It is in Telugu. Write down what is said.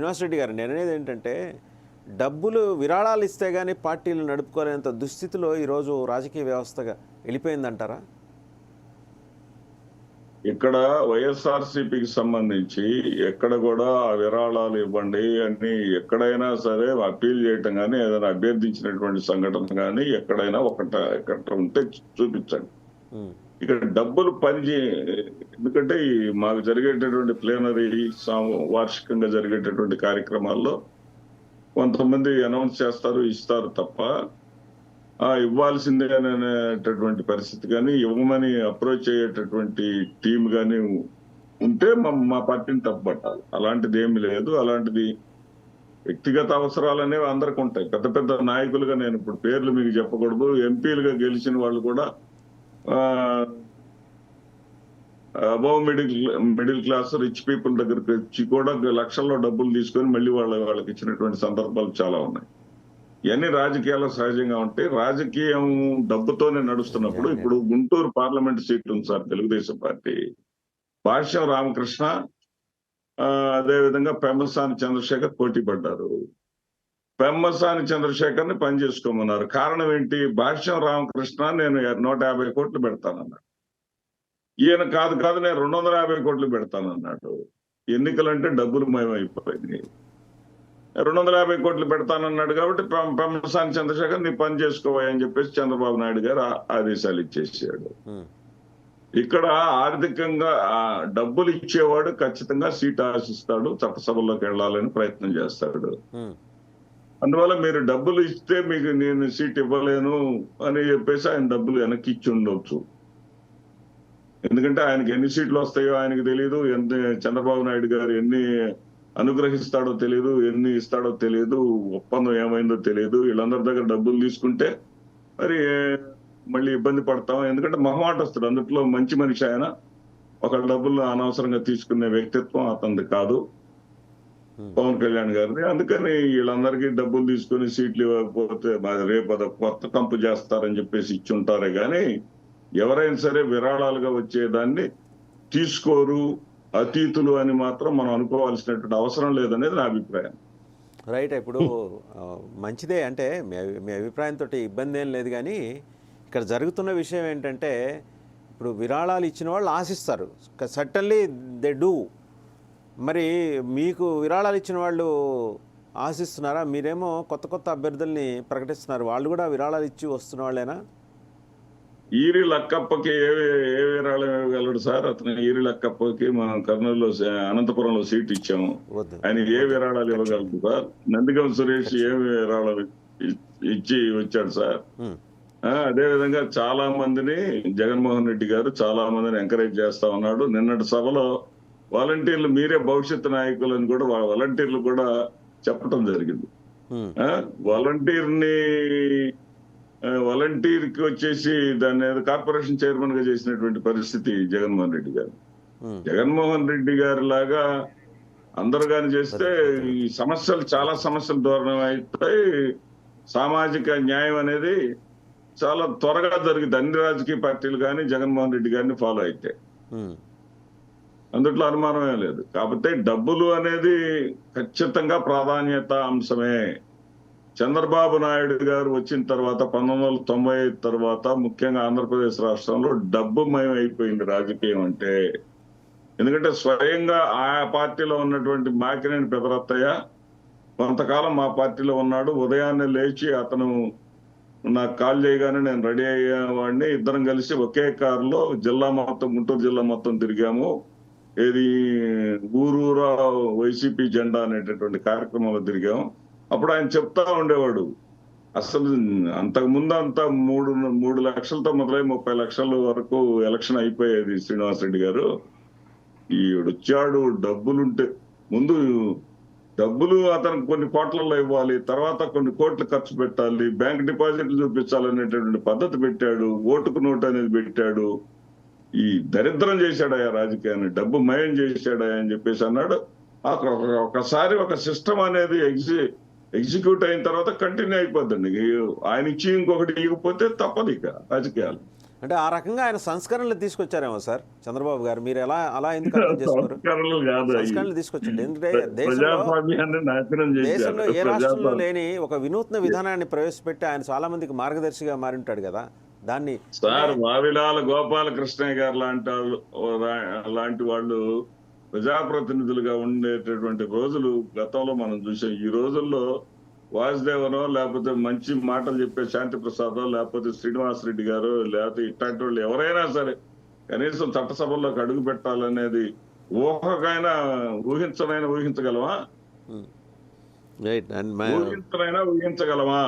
శ్రీనివాస్ రెడ్డి గారు నేను అనేది ఏంటంటే డబ్బులు విరాళాలు ఇస్తే కానీ పార్టీలు నడుపుకోలేనంత దుస్థితిలో ఈరోజు రాజకీయ వ్యవస్థగా వెళ్ళిపోయిందంటారా? ఇక్కడ వైఎస్ఆర్సీపీకి సంబంధించి ఎక్కడ కూడా ఆ విరాళాలు ఇవ్వండి అని ఎక్కడైనా సరే అప్పీల్ చేయటం కానీ ఏదైనా అభ్యర్థించినటువంటి సంఘటన కానీ ఎక్కడైనా ఒకట ఎక్కడ ఉంటే చూపించండి. ఇక్కడ డబ్బులు పని ఎందుకంటే ఈ మాకు జరిగేటటువంటి ప్లేనరీ వార్షికంగా జరిగేటటువంటి కార్యక్రమాల్లో కొంతమంది అనౌన్స్ చేస్తారు ఇస్తారు తప్ప ఇవ్వాల్సిందే అనేటటువంటి పరిస్థితి. కానీ ఇవ్వమని అప్రోచ్ అయ్యేటటువంటి టీం కానీ ఉంటే మా మా పార్టీని తప్పుపట్టాలి. అలాంటిది ఏమి లేదు. అలాంటిది వ్యక్తిగత అవసరాలు అనేవి అందరికి ఉంటాయి. పెద్ద పెద్ద నాయకులుగా నేను ఇప్పుడు పేర్లు మీకు చెప్పకూడదు. ఎంపీలుగా గెలిచిన వాళ్ళు కూడా above middle middle class rich people దగ్గరికి వచ్చి కూడా లక్షల్లో డబ్బులు తీసుకొని మళ్ళీ వాళ్ళ వాళ్ళకి ఇచ్చినటువంటి సందర్భాలు చాలా ఉన్నాయి. ఇవన్నీ రాజకీయాలు సహజంగా ఉంటాయి. రాజకీయం డబ్బుతోనే నడుస్తున్నప్పుడు ఇప్పుడు గుంటూరు పార్లమెంట్ సీట్ ఉంది సార్ తెలుగుదేశం పార్టీ. భాష్యం రామకృష్ణ అదేవిధంగా పెమ్మసాని చంద్రశేఖర్ పోటీ పడ్డారు. పెమ్మసాని చంద్రశేఖర్ని పని చేసుకోమన్నారు కారణం ఏంటి? భాష్యం రామకృష్ణ నేను నూట యాభై కోట్లు పెడతానన్నాడు. ఈయన కాదు కాదు నేను రెండు వందల యాభై కోట్లు పెడతానన్నాడు. ఎన్నికలంటే డబ్బులు మయమైపోయింది. రెండు వందల యాభై కోట్లు పెడతానన్నాడు కాబట్టి పెమ్మసాని చంద్రశేఖర్ నీ పని చేసుకోవాలి అని చెప్పేసి చంద్రబాబు నాయుడు గారు ఆదేశాలు ఇచ్చేసాడు. ఇక్కడ ఆర్థికంగా డబ్బులు ఇచ్చేవాడు ఖచ్చితంగా సీట్ ఆశిస్తాడు చట్టసభల్లోకి వెళ్ళాలని ప్రయత్నం చేస్తాడు. అందువల్ల మీరు డబ్బులు ఇస్తే మీకు నేను సీట్ ఇవ్వలేను అని చెప్పేసి ఆయన డబ్బులు వెనక్కి ఇచ్చి ఉండొచ్చు. ఎందుకంటే ఆయనకి ఎన్ని సీట్లు వస్తాయో ఆయనకి తెలియదు ఎంత చంద్రబాబు నాయుడు గారు ఎన్ని అనుగ్రహిస్తాడో తెలియదు ఎన్ని ఇస్తాడో తెలియదు ఒప్పందం ఏమైందో తెలియదు వీళ్ళందరి దగ్గర డబ్బులు తీసుకుంటే మరి మళ్ళీ ఇబ్బంది పడతాం. ఎందుకంటే మొహమాటస్తుడు అందుట్లో మంచి మనిషి ఆయన. ఒక డబ్బులు అనవసరంగా తీసుకునే వ్యక్తిత్వం అతనిది కాదు. పవన్ కళ్యాణ్ గారిని. అందుకని వీళ్ళందరికీ డబ్బులు తీసుకొని సీట్లు ఇవ్వకపోతే రేపు అదొక కొత్త కంపు చేస్తారని చెప్పేసి ఇచ్చుంటారే గాని ఎవరైనా సరే విరాళాలుగా వచ్చేదాన్ని తీసుకోరు అతీతులు అని మాత్రం మనం అనుకోవాల్సినటువంటి అవసరం లేదనేది నా అభిప్రాయం. రైట్ ఇప్పుడు మంచిదే అంటే మీ అభి- మీ అభిప్రాయంతో ఇబ్బంది ఏం లేదు కానీ ఇక్కడ జరుగుతున్న విషయం ఏంటంటే ఇప్పుడు విరాళాలు ఇచ్చిన వాళ్ళు ఆశిస్తారు. Certainly they do. మరి మీకు విరాళాలు ఇచ్చిన వాళ్ళు ఆశిస్తున్నారా? మీరేమో కొత్త కొత్త అభ్యర్థుల్ని ప్రకటిస్తున్నారు. వాళ్ళు కూడా విరాళాలు ఇచ్చి వస్తున్న వాళ్ళేనా? ఈరి లక్కప్పకి ఏ ఏ విరాళం ఇవ్వగలడు సార్? అతను ఈరి లక్కప్పకి మనం కర్నూలులో అనంతపురంలో సీట్ ఇచ్చాము. ఆయన ఏ విరాళాలు ఇవ్వగలదు సార్? నందిగం సురేష్ ఏ విరాళాలు ఇచ్చి వచ్చాడు సార్. అదే విధంగా చాలా మందిని జగన్మోహన్ రెడ్డి గారు చాలా మందిని ఎంకరేజ్ చేస్తా ఉన్నాడు. నిన్నటి సభలో వాలంటీర్లు మీరే భవిష్యత్తు నాయకులు అని కూడా వాలంటీర్లు కూడా చెప్పడం జరిగింది. ఉమ్, ఆ, వాలంటీర్ని వాలంటీర్కి వచ్చేసి దాన్ని కార్పొరేషన్ చైర్మన్గా చేసినటువంటి పరిస్థితి జగన్మోహన్ రెడ్డి గారు. జగన్మోహన్ రెడ్డి గారి లాగా అందరు కానీ చేస్తే ఈ సమస్యలు చాలా సమస్యలు దూరం అవుతాయి. సామాజిక న్యాయం అనేది చాలా త్వరగా జరుగుతుంది అన్ని రాజకీయ పార్టీలు కానీ జగన్మోహన్ రెడ్డి గారిని ఫాలో అయితే. అందుట్లో అనుమానమే లేదు. కాకపోతే డబ్బులు అనేది ఖచ్చితంగా ప్రాధాన్యత అంశమే. చంద్రబాబు నాయుడు గారు వచ్చిన తర్వాత పంతొమ్మిది వందల తొంభై తర్వాత ముఖ్యంగా ఆంధ్రప్రదేశ్ రాష్ట్రంలో డబ్బు మయం అయిపోయింది రాజకీయం అంటే. ఎందుకంటే స్వయంగా ఆ పార్టీలో ఉన్నటువంటి మాకినేని పెదరత్తయ్య కొంతకాలం మా పార్టీలో ఉన్నాడు. ఉదయాన్నే లేచి అతను నాకు కాల్ చేయగానే నేను రెడీ అయ్యేవాడిని. ఇద్దరం కలిసి ఒకే కారులో జిల్లా మొత్తం గుంటూరు జిల్లా మొత్తం తిరిగాము. ఏది? ఊరూరా వైసీపీ జెండా అనేటటువంటి కార్యక్రమంలో తిరిగాం. అప్పుడు ఆయన చెప్తా ఉండేవాడు. అసలు అంతకు ముందు అంతా మూడు మూడు లక్షలతో మొదలై ముప్పై లక్షల వరకు ఎలక్షన్ అయిపోయేది శ్రీనివాసరెడ్డి గారు. ఈడొచ్చాడు డబ్బులుంటే ముందు డబ్బులు అతనికి కొన్ని కోట్లలో ఇవ్వాలి తర్వాత కొన్ని కోట్లు ఖర్చు పెట్టాలి బ్యాంక్ డిపాజిట్లు చూపించాలనేటటువంటి పద్ధతి పెట్టాడు ఓటుకు నోటు అనేది పెట్టాడు. ఈ దరిద్రం చేశాడయా రాజకీయాన్ని డబ్బు మయం చేశాడయా అని చెప్పేసి అన్నాడు. ఒకసారి ఒక సిస్టమ్ అనేది ఎగ్జి ఎగ్జిక్యూట్ అయిన తర్వాత కంటిన్యూ అయిపోద్దండి. ఇక ఆయన ఇచ్చి ఇంకొకటి ఇవ్వకపోతే తప్పదు ఇక రాజకీయాలు. అంటే ఆ రకంగా ఆయన సంస్కరణలు తీసుకొచ్చారేమో సార్? చంద్రబాబు గారు మీరు ఎలా అలా ఎందుకు సంస్కరణలు తీసుకొచ్చండి ఎందుకంటే దేశంలో ఏ రాష్ట్రంలో లేని ఒక వినూత్న విధానాన్ని ప్రవేశపెట్టి ఆయన చాలా మందికి మార్గదర్శిగా మారి ఉంటాడు కదా. దాన్ని సార్ వావిలాల గోపాలకృష్ణయ్య గారు లాంటి వాళ్ళు లాంటి వాళ్ళు ప్రజాప్రతినిధులుగా ఉండేటటువంటి రోజులు గతంలో మనం చూసాం. ఈ రోజుల్లో వాసుదేవనో లేకపోతే మంచి మాటలు చెప్పే శాంతి ప్రసాదో లేకపోతే శ్రీనివాస్ రెడ్డి గారు లేకపోతే ఇట్లాంటి వాళ్ళు ఎవరైనా సరే కనీసం చట్టసభల్లోకి అడుగు పెట్టాలనేది ఊహకైనా ఊహించనైనా ఊహించగలమా? మా ఊహించనైనా ఊహించగలమా?